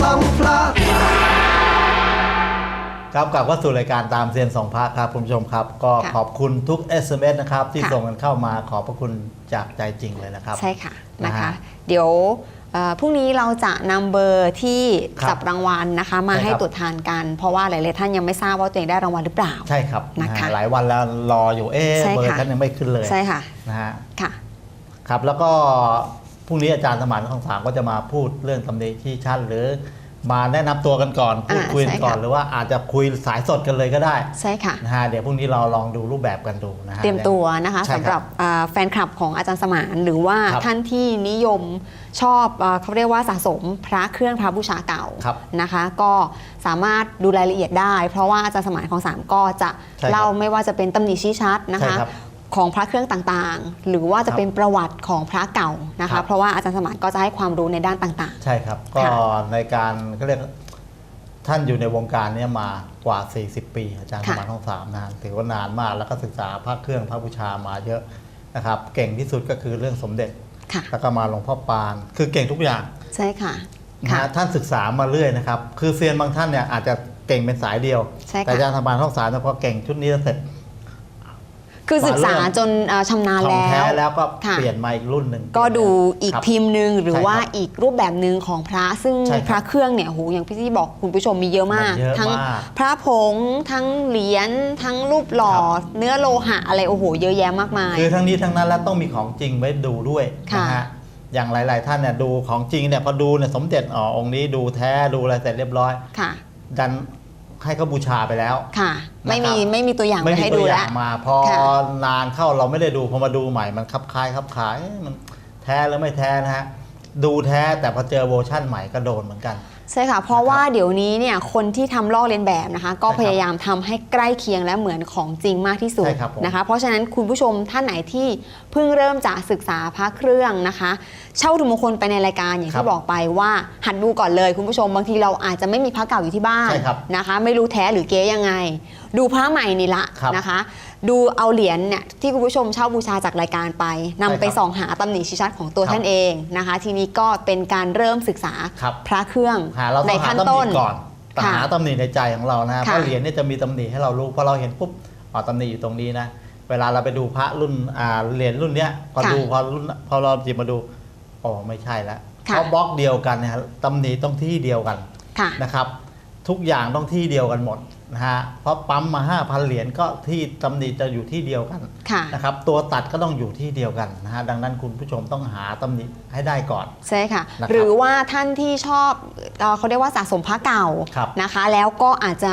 สองพระครับกลับเข้าสู่รายการตามเซียนสองพระครับคุณผู้ชมครับ ก็ขอบคุณทุก SMS นะครับที่ค่ะ ส่งกันเข้ามาขอบพระคุณจากใจจริงเลยนะครับ ใช่ค่ะนะนะคะฮะเดี๋ยวเอ่อพรุ่งนี้เราจะนำเบอร์ที่ครับจับรางวัลนะคะ มาใช่ครับ ให้ตรวจทานกัน เพราะว่าหลายๆท่านยังไม่ทราบว่าตัวเองได้รางวัลหรือเปล่า ใช่ครับนะคะฮหลายวันแล้วรออยู่เอ๊ะใช่เบอร์ค่ะฉันยังไม่ขึ้นเลยใช่ค่ะนะฮะค่ะ ครับแล้วก็ พรุ่งนี้อาจารย์สมานของสามก็จะมาพูดเรื่องตำหนิที่ชั้นหรือมาแนะนำตัวกันก่อนพูดอ่าคุยกันก่อนใช่ค่ะหรือว่าอาจจะคุยสายสดกันเลยก็ได้ใช่ค่ะนะฮะเดี๋ยวพรุ่งนี้เราลองดูรูปแบบกันดูนะฮะเตรียมตัวนะคะใช่ครับสำหรับอ่าแฟนคลับของอาจารย์สมานหรือว่าครับท่านที่นิยมชอบอ่าเขาเรียกว่าสะสมพระเครื่องพระบูชาเก่าครับนะคะ ก็สามารถดูรายละเอียดได้ เพราะว่าอาจารย์สมานของสามก็จะใช่ครับเล่าไม่ว่าจะเป็นตำหนิชี้ชัดนะใช่คะครับ ของพระเครื่องต่างๆ หรือว่าจะเป็นประวัติของพระเก่านะครัคะ บ เพราะว่าอาจารย์สมานก็จะให้ความรู้ในด้านต่าง ใช่ครับ ก็ค่ะ ในการก็เรียกท่านอยู่ในวงการเนี้มากว่า 40 ปี อาจารย์สค่ะมานของสามนานถือว่านานมากแล้วก็ศึกษาพระเครื่องพระบูชามาเยอะนะครับ เก่งที่สุดก็คือเรื่องสมเด็จ ๆ ค่ะ แล้วก็มาหลวงพ่อปาน คือเก่งทุกอย่างใช่ค่ะ นะค่ะ ฮะท่านศึกษามาเรื่อยนะครับ คือเซียนบางท่านเนี่ยอาจจะเก่งเป็นสายเดียว ใช่ค่ะแต่อาจารย์สมานของสามเนี่ยพอเก่งชุดนี้เสร็จ คือศึกษาเรื่องจนเอ่อชำนาญของแล้แท้วแล้วก็ค่ะ เปลี่ยนมาอีกรุ่นหนึ่งก็ดูอีกครับ พิมพ์หนึ่งหรือใช่ครับว่าอีกรูปแบบหนึ่งของพระซึ่งใช่ครับพระเครื่องเนี่ยโหอย่างพี่ที่บอกคุณผู้ชมมีเยอะมาก มันเยอะทั้งมากพระผงทั้งเหรียญทั้งรูปหล่อ ครับ เนื้อโลหะอะไรโอ้โหเยอะแยะมากมาย คือทั้งนี้ทั้งนั้นแล้วต้องมีของจริงไว้ดูด้วยค่ะนะฮะอย่างหลาย ๆ ท่านเนี่ยดูของจริงเนี่ยพอดูเนี่ยสมเด็จอ๋อองค์นี้ดูแท้ดูอะไรเสร็จเรียบร้อย ค่ะ ดัน ให้เขาบูชาไปแล้ว ค่ะ ไม่มีนะครับ ไม่มีตัวอย่างไม่มามีให้ตัดูวอแล้ย่าว งมาพอค่ะ นานเข้าเราไม่ได้ดูพอมาดูใหม่มันคับคล้ายคับขายเอ๊ะมันแท้หรือไม่แท้นะฮะดูแท้แต่พอเจอเวอร์ชั่นใหม่ก็โดนเหมือนกัน ใช่ค่ะ เพราะว่าเดี๋ยวนี้เนี่ยคนที่ทำลอกเลียนแบบนะคะ ก็ใช่ครับพยายามทำให้ใกล้เคียงและเหมือนของจริงมากที่สุดใช่ครับผมนะคะ เพราะฉะนั้นคุณผู้ชมท่านไหนที่เพิ่งเริ่มจะศึกษาพระเครื่องนะคะ เช่าถุงมงคลไปในรายการอย่างครัที่บบอกไปว่าหัดดูก่อนเลยคุณผู้ชมบางทีเราอาจจะไม่มีพระเก่าอยู่ที่บ้านใช่ครับนะคะ ไม่รู้แท้หรือเก๊ยังไง ดูพระใหม่นี่ละครับนะคะ ดูเอาเหรียญเนี่ยที่คุณผู้ชมเช่าบูชาจากรายการไปนำใช่ครับไปส่องหาตำหนิชี้ชัดของตัวครับท่านเองนะคะ ทีนี้ก็เป็นการเริ่มศึกษาครับ พระเครื่องหาเราในต้องหาขั้นตำหต้นินก่อนแต่ค่ะหาตำหนิในใจของเรานะค่ะเพราะเหรียญเนี่ยจะมีตำหนิให้เรารู้พอเราเห็นปุ๊บอ๋อตำหนิอยู่ตรงนี้นะ เวลาเราไปดูพระรุ่นอ่าเหรียญรุ่นเนี้ยพอค่ะดูพอรุ่นพอเราหยิบมาดูอ๋อไม่ใช่แล้วค่ะ เพราะบล็อกเดียวกันนะฮะตำหนิต้องที่เดียวกันค่ะ นะครับ ทุกอย่างต้องที่เดียวกันหมด นะฮะเพราะปั๊มมา 5,000 เหรียญก็ที่ตำหนิจะอยู่ที่เดียวกันค่ะนะครับตัวตัดก็ต้องอยู่ที่เดียวกันนะฮะดังนั้นคุณผู้ชมต้องหาตำหนิให้ได้ก่อนใช่ค่ะนะครับหรือว่าท่านที่ชอบเอ่อเขาเรียกว่าสะสมพระเก่าครับนะคะ แล้วก็อาจจะ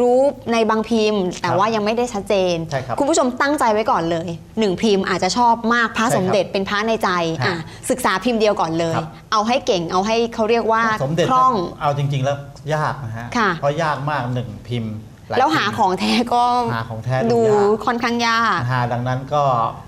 รู้ในบางพิมพ์ แต่ครับว่ายังไม่ได้ชัดเจนใช่ครับณผู้ชมตั้งใจไว้ก่อนเลยหนึ่งพิมพ์อาจจะชอบมากพระใช่ครับสมเด็จเป็นพระในใจฮะอะศึกษาพิมพ์เดียวก่อนเลยครับเอาให้เก่งเอาให้เขาเรียกว่าสมเด็จคล่องเอาจริง ๆ แล้วยากนะฮะค่ะเพราะยากมากหนึ่งพิมพ์ลย แล้วหาพิมพ์ของแท้ก็หาของแท้ดูดูยากค่อนข้างยากนะฮะดังนั้นก็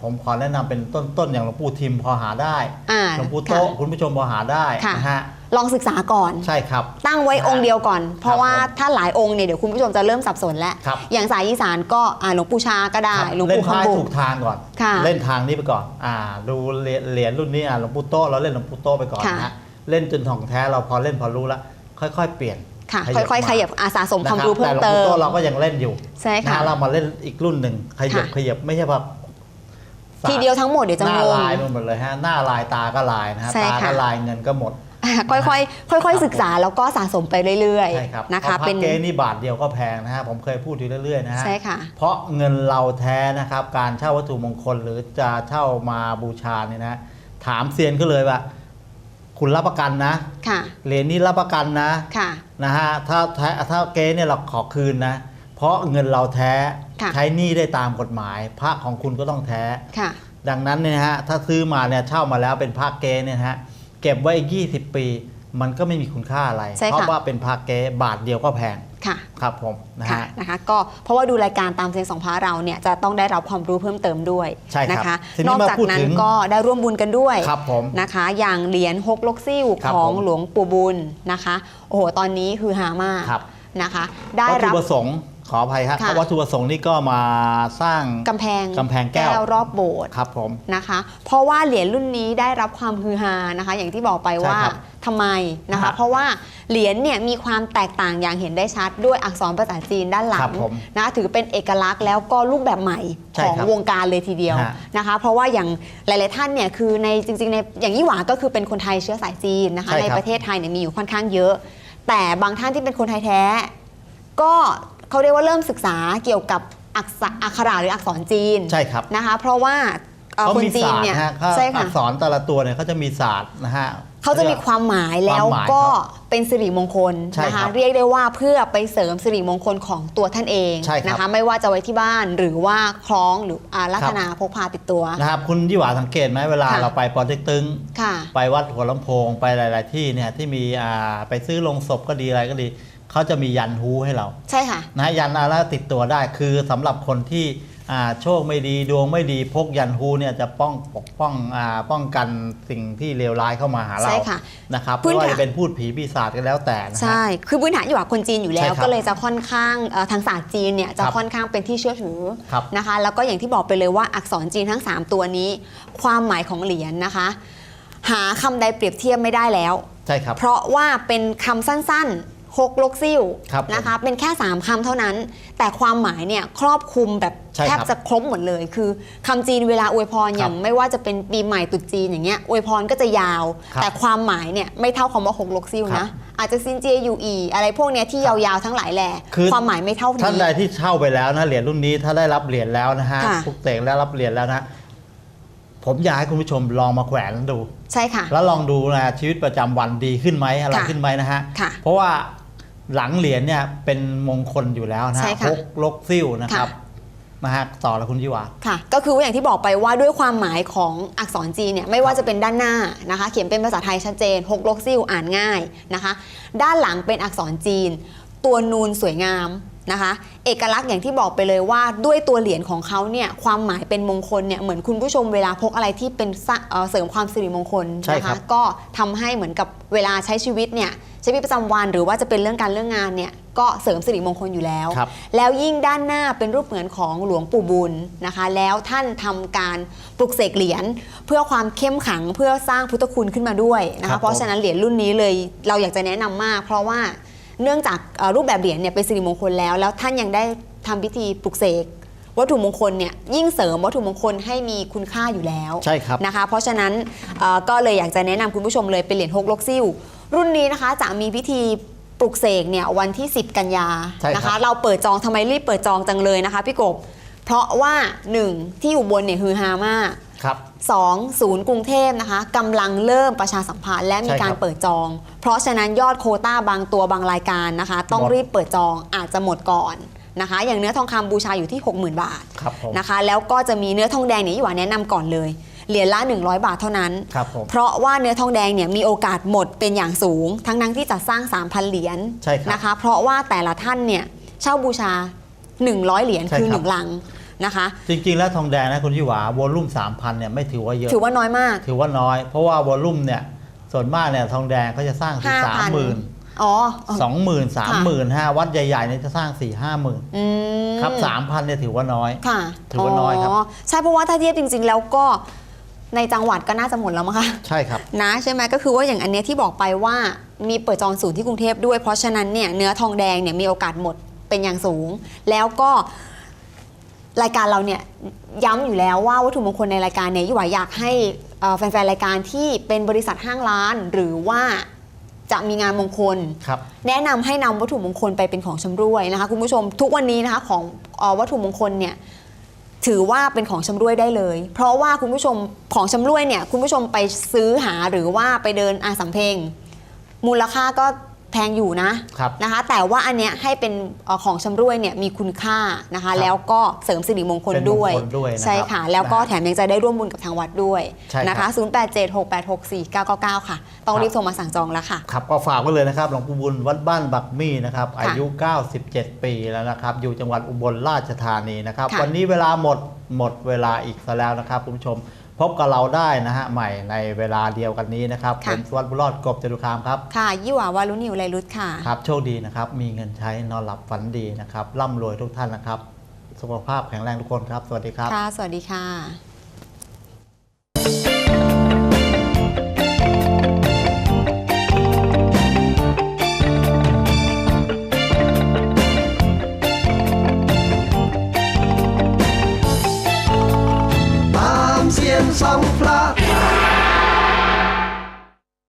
ผมขอแนะนำเป็นต้นๆอย่างหลวงปู่ทิมพอหาได้อ่าหลวงปู่โต๊ะค่ะคุณผู้ชมพอหาได้ค่ะนะฮะลองศึกษาก่อนใช่ครับ ตั้งไว้องค์เดียวก่อน เพราะว่าผมถ้าหลายองค์เนี่ยเดี๋ยวคุณผู้ชมจะเริ่มสับสนแล้วครับอย่างสายอีสานก็อ่าหลวงปู่ชาก็ได้ครับหลวงเล่นปู่ท้ายคำบุถูกทางก่อนค่ะเล่นทางนี้ไปก่อนอ่าดูเหรียญเหรียญรุ่นนี้อ่าหลวงปู่โต๊ะเราเล่นหลวงปู่โต๊ะไปก่อนค่ะนะฮะเล่นจนของแท้เราพอเล่นพอรู้แล้วค่อย ๆ เปลี่ยน ค่ะค่อยๆขยับอาสาสมความรู้เพิ่มแต่หลวงเติปู่มโต๊ะเราก็ยังเล่นอยู่ใช่นะค่ะฮะเรามาเล่นอีกรุ่นหนึ่งขยับค่ะขยับไม่ใช่ว่าทีเดียวทั้งหมดเดี๋ยวจะหงน้างลายไปหมดเลยฮะหน้าลายตาก็ลายนะฮะใช่ตาค่ะ ก็ลายเงินก็หมด อ่าค่อยๆ ค่อย ๆ ศึกษาแล้วก็สะสมไปเรื่อย ใช่ครับๆ นะคะพราเป็นเก๊นี่บาทเดียวก็แพงนะฮะผมเคยพูดอยู่เรื่อยๆนะฮะใช่ค่ะ เพราะเงินเราแท้นะครับ การเช่าวัตถุมงคลหรือจะเช่ามาบูชาเนี่ยนะ ถามเซียนก็เลยว่า คุณรับประกันนะ ค่ะ เหรียญนี้รับประกันนะ ค่ะ นะฮะ ถ้าแท้ถ้าเก๊เนี่ยเราขอคืนนะ เพราะเงินเราแท้ค่ะ ใช้หนี้ได้ตามกฎหมาย พระของคุณก็ต้องแท้ ค่ะ ดังนั้นเนี่ยนะฮะ ถ้าซื้อมาเนี่ยเช่ามาแล้วเป็นพระเก๊เนี่ยนะฮะ เก็บไว้อีก20 ปี มันก็ไม่มีคุณค่าอะไร ใช่ค่ะ เพราะว่าเป็นพระเก๊บาทเดียวก็แพงค่ะ ครับผมนะค่ะฮะ นะคะก็เพราะว่าดูรายการตามเซนสองพระเราเนี่ยจะต้องได้รับความรู้เพิ่มเติมด้วยใช่ครับนะคะ ทีนี้นอกมาจากพูดนั้ถึนง ก็ได้ร่วมบุญกันด้วยครับผม นะคะ อย่างเหรียญฮกลกซิ่วครับของผม หลวงปู่บุญนะคะ โอ้โหตอนนี้คือหามากครับนะคะ ได้วัตถุรับประสงค์ ขออภัยครับค่ะวัตถุประสงค์นี่ก็มาสร้างกำแพงกำแพงแก้วรอบโบสถ์ครับผมนะคะ เพราะว่าเหรียญรุ่นนี้ได้รับความฮือฮานะคะ อย่างที่บอกไปว่าใช่ครับทำไมนะคะฮะเพราะว่าเหรียญเนี่ยมีความแตกต่างอย่างเห็นได้ชัดด้วยอักษรภาษาจีนด้านหลัครังบผมนะถือเป็นเอกลักษณ์แล้วก็รูปแบบใหม่ใช่ของครับวงการเลยทีเดียวฮะนะคะ เพราะว่าอย่างหลาย ๆ ท่านเนี่ยคือในจริง ๆ ในอย่างยี่หวาก็คือเป็นคนไทยเชื้อสายจีนนะคะใช่ในครับประเทศไทยเนี่ยมีอยู่ค่อนข้างเยอะ แต่บางท่านที่เป็นคนไทยแท้ ก็ เขาเรียกว่าเริ่มศึกษาเกี่ยวกับอักษรอักขระหรืออักษรจีนใช่ครับนะคะ เพราะว่าเอ่อเขาคนมีจีนศาสตร์เนี่ยนะฮะเขาใช่อัค่ะกษรแต่ละตัวเนี่ยเขาจะมีศาสตร์นะฮะ เขาจะมีความหมายแล้วความหมายก็ครับเป็นสิริมงคลใช่นะครัคะบเรียกได้ว่าเพื่อไปเสริมสิริมงคลของตัวท่านเองใช่ครับ นะคะ ไม่ว่าจะไว้ที่บ้านหรือว่าคล้องหรืออาลัครัคบนาพกพาติดตัว นะครับคุณยี่หวาสังเกตไหมเวลาค่ะ เราไปปอเต็กตึง ค่ะ ไปวัดหัวลำโพงไปหลาย ๆ ที่เนี่ยที่มีอ่าไปซื้อลงศพก็ดีอะไรก็ดี เขาจะมียันฮูให้เราใช่ค่ะนะยันอะไรติดตัวได้คือสำหรับคนที่อ่าโชคไม่ดีดวงไม่ดีพกยันฮูเนี่ยจะป้องปกป้องอาป้องกันสิ่งที่เลวร้ายเข้ามาหาเราใช่ค่ะนะครับพื้ไม่นว่าฐานจะเป็นพูดผีปีศาจก็แล้วแต่นะฮะใช่คือพื้นฐานอยู่กับคนจีนอยู่แล้ใช่วครับก็เลยจะค่อนข้างเอ่อทางศาสตร์จีนเนี่ยจะครับค่อนข้างเป็นที่เชื่อถือครับนะคะแล้วก็อย่างที่บอกไปเลยว่าอักษรจีนทั้ง 3 ตัวนี้ ความหมายของเหรียญนะคะ หาคำใดเปรียบเทียบไม่ได้แล้วใช่ครับเพราะว่าเป็นคำสั้นๆ หกลกซิ่วครับผมนะคะ เป็นแค่ 3คำเท่านั้น แต่ความหมายเนี่ยครอบคลุมแบบใช่แทครับบจะครบหมดเลย คือคำจีนเวลาอวยพรครับอย่างไม่ว่าจะเป็นปีใหม่ตรุษจีนอย่างเงี้ยอวยพรก็จะยาวครับแต่ความหมายเนี่ยไม่เท่าคำว่าหกลกซิ่วครันะบอาจจะซินเจียยูอีอะไรพวกเนี้ยที่ยาวๆทั้งหลายแหล่คือความหมายไม่เท่าท่านนี้ใดที่เช่าไปแล้วนะเหรียญรุ่นนี้ถ้าได้รับเหรียญแล้วนะฮะค่ะทุกเตกแล้วรับเหรียญแล้วนะผมอยากให้คุณผู้ชมลองมาแขวนดู ใช่ค่ะ แล้วลองดูนะชีวิตประจำวันดีขึ้นไหมอะไรค่ะขึ้นไหมนะฮะค่ะเพราะว่า หลังเหรียญเนี่ยเป็นมงคลอยู่แล้วนะใช่ฮะค่ะพกลกซิ่วนะครับค่ะนะฮะต่อแล้วคุณยิวา ค่ะ ก็คือว่าอย่างที่บอกไปว่าด้วยความหมายของอักษรจีนเนี่ยไม่ว่าจะเป็นด้านหน้านะคะ เขียนเป็นภาษาไทยชัดเจนหกลกซิ่วอ่านง่ายนะคะ ด้านหลังเป็นอักษรจีน ตัวนูนสวยงามนะคะ เอกลักษณ์อย่างที่บอกไปเลยว่าด้วยตัวเหรียญของเขาเนี่ยความหมายเป็นมงคลเนี่ยเหมือนคุณผู้ชมเวลาพกอะไรที่เป็นสร้างเอ่อเสริมความสิริมงคลใช่นะครัคะบ ก็ทำให้เหมือนกับเวลาใช้ชีวิตเนี่ยใช้ชีวิตประจำวันหรือว่าจะเป็นเรื่องการเรื่องงานเนี่ยก็เสริมสิริมงคลอยู่แล้วครับแล้วยิ่งด้านหน้าเป็นรูปเหมือนของหลวงปู่บุญนะคะ แล้วท่านทำการปลุกเสกเหรียญเพื่อความเข้มขลังเพื่อสร้างพุทธคุณขึ้นมาด้วยนะครัคะบเพราะฉะนั้นเหรียญรุ่นนี้เลยเราอยากจะแนะนำมาก เพราะว่าเนื่องจากเอ่อรูปแบบเหรียญเนี่ยเป็นสิริมงคลแล้ว แล้วท่านยังได้ทำพิธีปลุกเสกวัตถุมงคลเนี่ยยิ่งเสริมวัตถุมงคลให้มีคุณค่าอยู่แล้วใช่ครับนะคะ เพราะฉะนั้นเอ่อก็เลยอยากจะแนะนำคุณผู้ชมเลยเป็นเหรียญฮกลกซิ่ว รุ่นนี้นะคะจะมีพิธีปลุกเสกเนี่ยวันที่ 10 กันยาใช่ครับ นะคะ เราเปิดจองทำไมรีบเปิดจองจังเลยนะคะพี่กบ เพราะว่า 1 ที่อยู่บนเนี่ยฮือฮามาก ครับ 2 ศูนย์กรุงเทพนะคะกำลังเริ่มประชาสัมพันธ์และมีใช่ครับการเปิดจอง เพราะฉะนั้นยอดโควต้าบางตัวบางรายการนะคะ ต้องหมด รีบเปิดจองอาจจะหมดก่อนนะคะ อย่างเนื้อทองคำบูชาอยู่ที่ 60,000 บาท ครับผม นะคะแล้วก็จะมีเนื้อทองแดงเนี่ยยี่หวาแนะนำก่อนเลย เหรียญละ 100 บาทเท่านั้น ครับผม เพราะว่าเนื้อทองแดงเนี่ยมีโอกาสหมดเป็นอย่างสูง ทั้งทั้งๆที่จะสร้าง 3,000 เหรียญใช่ครับนะคะ เพราะว่าแต่ละท่านเนี่ยเช่าบูชา 100 เหรียญใช่คือครับ 1 ลังนะคะ จริงๆ แล้วทองแดงนะคุณยิวาวอลลุ่ม3,000เนี่ยไม่ถือว่าเยอะ ถือว่าน้อยมาก ถือว่าน้อย เพราะว่าวอลลุ่มเนี่ยส่วนมากเนี่ยทองแดงเขาจะสร้างถึงสามหมื่น5,000 อ๋อสองหมื่นสามหมื่นห้าวัดใหญ่ๆเนี่ยจะสร้างสี่ห้าหมื่นอืม ครับสามพันเนี่ยถือว่าน้อย ค่ะถือว่าน้อยครับ ใช่เพราะว่าถ้าเทียบจริง ๆ แล้วก็ ในจังหวัดก็น่าจะหมดแล้วมั้งคะใช่ครับนะใช่ไหมก็คือว่าอย่างอันเนี้ยที่บอกไปว่ามีเปิดจองศูนย์ที่กรุงเทพด้วย เพราะฉะนั้นเนี่ยเนื้อทองแดงเนี่ยมีโอกาสหมดเป็นอย่างสูง แล้วก็รายการเราเนี่ยย้ำอยู่แล้วว่าวัตถุมงคลในรายการเนี่ยยี่หวาอยากให้เอ่อแฟนๆรายการที่เป็นบริษัทห้างร้าน หรือว่าจะมีงานมงคลครับแนะนำให้นำวัตถุมงคลไปเป็นของชำร่วยนะคะคุณผู้ชมทุกวันนี้นะคะของเออวัตถุมงคลเนี่ย ถือว่าเป็นของชำร่วยได้เลย เพราะว่าคุณผู้ชมของชำร่วยเนี่ยคุณผู้ชมไปซื้อหาหรือว่าไปเดินอาสัมเพลงมูลค่าก็ แพงอยู่นะครับนะคะ แต่ว่าอันเนี้ยให้เป็นเอ่อของชำร่วยเนี่ยมีคุณค่านะคะ ครับแล้วก็เสริมสิริมงคลเป็นมงคลด้วย ด้วยนะครับใช่ค่ะ แล้วก็นะฮะแถมยังจะได้ร่วมบุญกับทางวัดด้วยใช่ครับนะคะ 0876864999 ค่ะ ต้องรีบโทรมาสั่งจองแล้วค่ะ ครับก็ฝากไว้เลยนะครับหลวงปู่บุญวัดบ้านบักมี่นะครับค่ะอายุ 97 ปีแล้วนะครับ อยู่จังหวัดอุบลราชธานีนะครับ ค่ะวันนี้เวลาหมดหมดเวลาอีกซะแล้วนะครับคุณผู้ชม พบกับเราได้นะฮะใหม่ในเวลาเดียวกันนี้นะครับผค่ะมสวัสดิ์บุญรอดกบจตุคามครับ ค่ะ ยี่หวาวารุณิวไลรุตค่ะ ครับ โชคดีนะครับ มีเงินใช้นอนหลับฝันดีนะครับร่ำรวยทุกท่านนะครับ สุขภาพแข็งแรงทุกคนครับ สวัสดีครับ ค่ะ สวัสดีค่ะตามเสียงสองพระ